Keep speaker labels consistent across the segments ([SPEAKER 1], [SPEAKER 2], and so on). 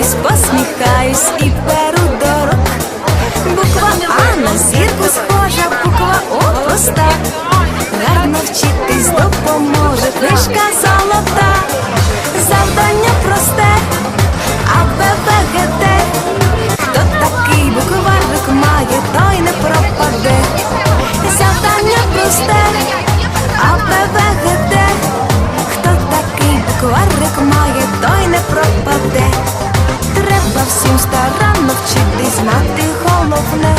[SPEAKER 1] Ось посміхаюсь і беру дорог. Буква А на зірку схожа, буква О проста. Гарно вчитись допоможе книжка знати головне.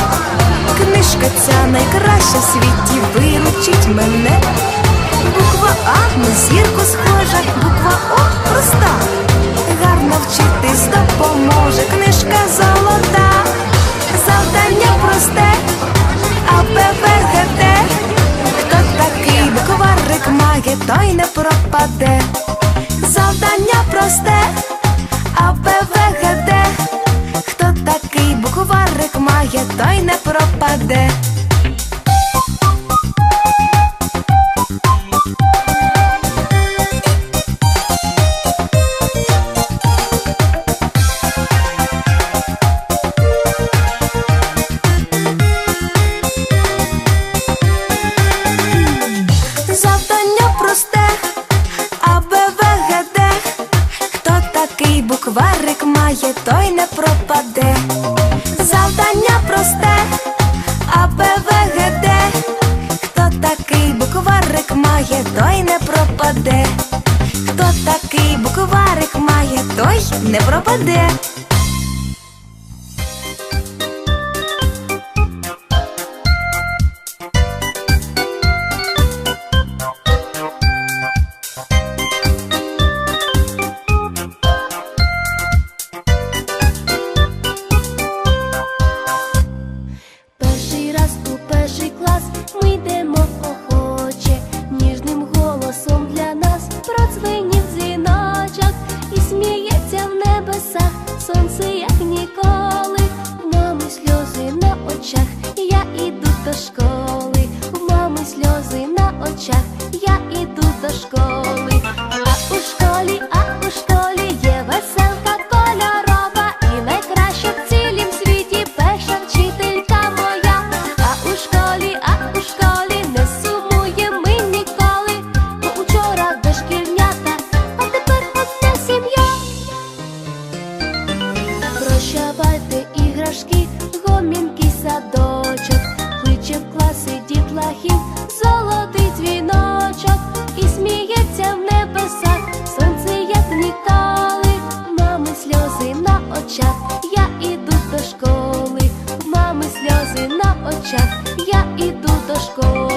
[SPEAKER 1] Книжка ця найкраща в світі виручить мене. Буква А на зірку схожа, буква О проста. Гарно вчитись допоможе книжка золота. Завдання просте, а Д. Хто такий букварик має, той не пропаде. Завдання просте, а. Хто такий має, той не пропаде. Букварик має, той не пропаде. Завдання просте, А, Б, В, Г, Д. Хто такий букварик має, той не пропаде. Хто такий букварик має, той не пропаде.
[SPEAKER 2] Сонце, як ніколи. В мами сльози на очах, я іду до школи. В мами сльози на очах, я іду до школи. Прощавайте іграшки, гомінкий садочок, кличе в класи дітлахів, золотий дзвіночок, і сміється в небесах, сонце як ніколи, мами сльози на очах, я іду до школи, мами сльози на очах, я іду до школи,